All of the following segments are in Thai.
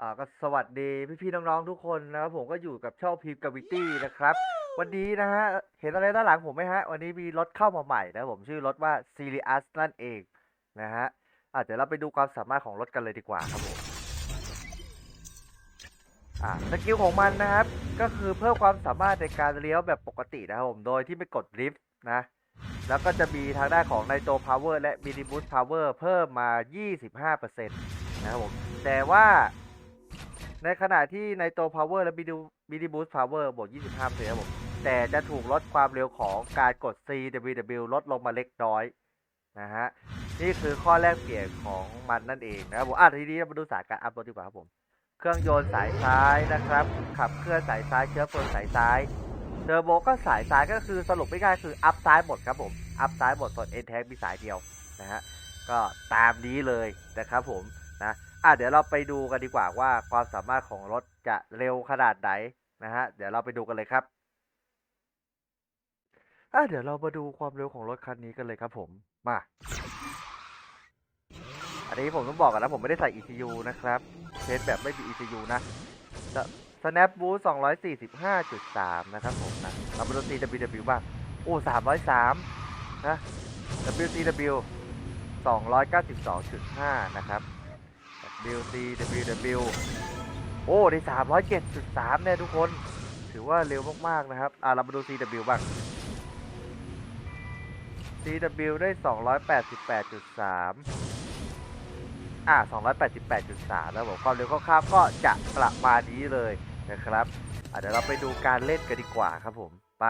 อ่าก็สวัสดีพี่ๆน้องๆทุกคนนะครับผมก็อยู่กับช่องพีมกาวิตี้นะครับ วันนี้นะฮะเห็นอะไรด้านหลังผมไหมฮะ วันนี้มีรถเข้ามาใหม่นะผมชื่อรถว่า s i r i u s นั่นเองนะฮะอะเดี๋ยวเราไปดูความสามารถของรถกันเลยดีกว่าครับผมอ่าสกิลของมันนะครับ ก็คือเพิ่มความสามารถในการเลี้ยวแบบปกตินะครับผมโดยที่ไม่กดลิฟต์นะแล้วก็จะมีทางด้านของไนโตรพาวเวอร์และมินิบูสพาวเวอร์เพิ่มมา 25%นะครับผมแต่ว่า ในขณะที่ไนโตรพาวเวอร์และมินิบูสพาวเวอร์บวก 25%ครับผมแต่จะถูกลดความเร็วของการกด CWW ลดลงมาเล็กน้อยนะฮะนี่คือข้อแรกเปลี่ยนของมันนั่นเองนะครับผมอะทีนี้เรามาดูสายการอัพรถดีกว่าครับผม เครื่องยนต์สายซ้ายนะครับ ขับเคลื่อนสายซ้ายเชื้อเพลิงสายซ้ายเทอร์โบก็สายซ้ายก็คือสรุปไม่ง่ายคืออัพซ้ายหมดครับผมอัพซ้ายหมดส่วนเอ็นแท็กมีสายเดียวนะฮะก็ตามนี้เลยนะครับผม อะเดี๋ยวเราไปดูกันดีกว่าว่าความสามารถของรถจะเร็วขนาดไหนนะฮะเดี๋ยวเราไปดูกันเลยครับอะเดี๋ยวเรามาดูความเร็วของรถคันนี้กันเลยครับผมมา อันนี้ผมต้องบอกกันนะผมไม่ได้ใส่ ECU นะครับเทสแบบไม่มี ECU นะ Snap Boost 245.3 นะครับผมนะเรามาดู CWW บ้างโอ้303นะ WCW 292.5 นะครับ WCWW โอ้ได้307.3เนี่ยทุกคน ถือว่าเร็วมาก ๆ นะครับ อ่าเรามาดู CW บ้าง CW ได้ 288.3 อ่า 288.3 แล้วผมความเร็วคร่าวๆก็จะประมาณนี้เลยนะครับอะเดี๋ยวเราไปดูการเล่นกันดีกว่าครับผม ไป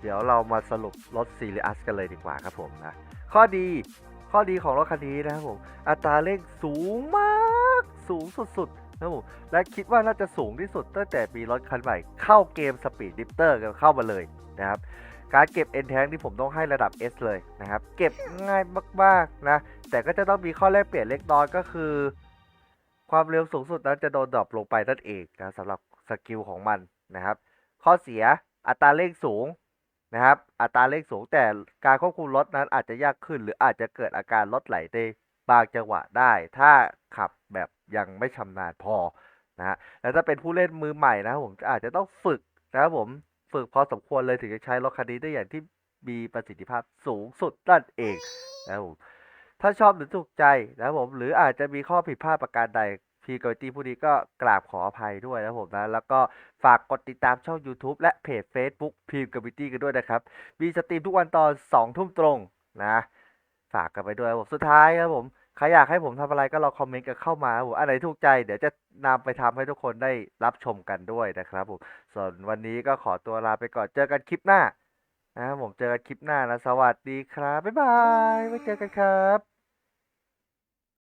เดี๋ยวเรามาสรุปรถซีรีอัสกันเลยดีกว่าครับผมนะ ข้อดีข้อดีของรถคันนี้นะครับผม อัตราเร่งสูงมากสูงสุดๆนะครับผมและคิดว่าน่าจะสูงที่สุดตั้งแต่มีรถคันใหม่ เข้าเกมสปีดดิฟเตอร์กันเข้ามาเลยนะครับการเก็บ N แทงที่ผมต้องให้ระดับ S เลยนะครับ เก็บง่ายมากๆนะ แต่ก็จะต้องมีข้อแลกเปลี่ยนเล็กน้อยก็คือ ความเร็วสูงสุดนั้นจะโดนดรอปลงไปนั่นเองนะสำหรับสกิลของมันนะครับ ข้อเสียอัตราเร่งสูง นะครับ อัตราเร่งสูงแต่การควบคุมรถนั้นอาจจะยากขึ้น หรืออาจจะเกิดอาการรถไหลในบางจังหวะได้ ถ้าขับแบบยังไม่ชำนาญพอนะฮะแล้วถ้าเป็นผู้เล่นมือใหม่นะครับผมอาจจะต้องฝึกนะครับผมฝึกพอสมควรเลยถึงจะใช้รถคันนี้ได้อย่างที่มีประสิทธิภาพสูงสุดนั่นเองนะครับผมถ้าชอบหรือถูกใจนะครับผมหรืออาจจะมีข้อผิดพลาดประการใด พีกตีผู้นี้ก็กราบขออภัยด้วยนะผมนะ แล้วก็ฝากกดติดตามช่อง YouTube และเพจ Facebook พีมกบิตี้กันด้วยนะครับ มีสตรีมทุกวันตอน2ทุ่มตรงนะฝากกันไปด้วยผมสุดท้ายครับผมใครอยากให้ผมทำอะไรก็ลองคอมเมนต์กันเข้ามาผมอันไหนถูกใจเดี๋ยวจะนำไปทำให้ทุกคนได้รับชมกันด้วยนะครับผมส่วนวันนี้ก็ขอตัวลาไปก่อนเจอกันคลิปหน้านะครับผมเจอกันคลิปหน้านะ สวัสดีครับ บ๊ายบายไว้เจอกันครับ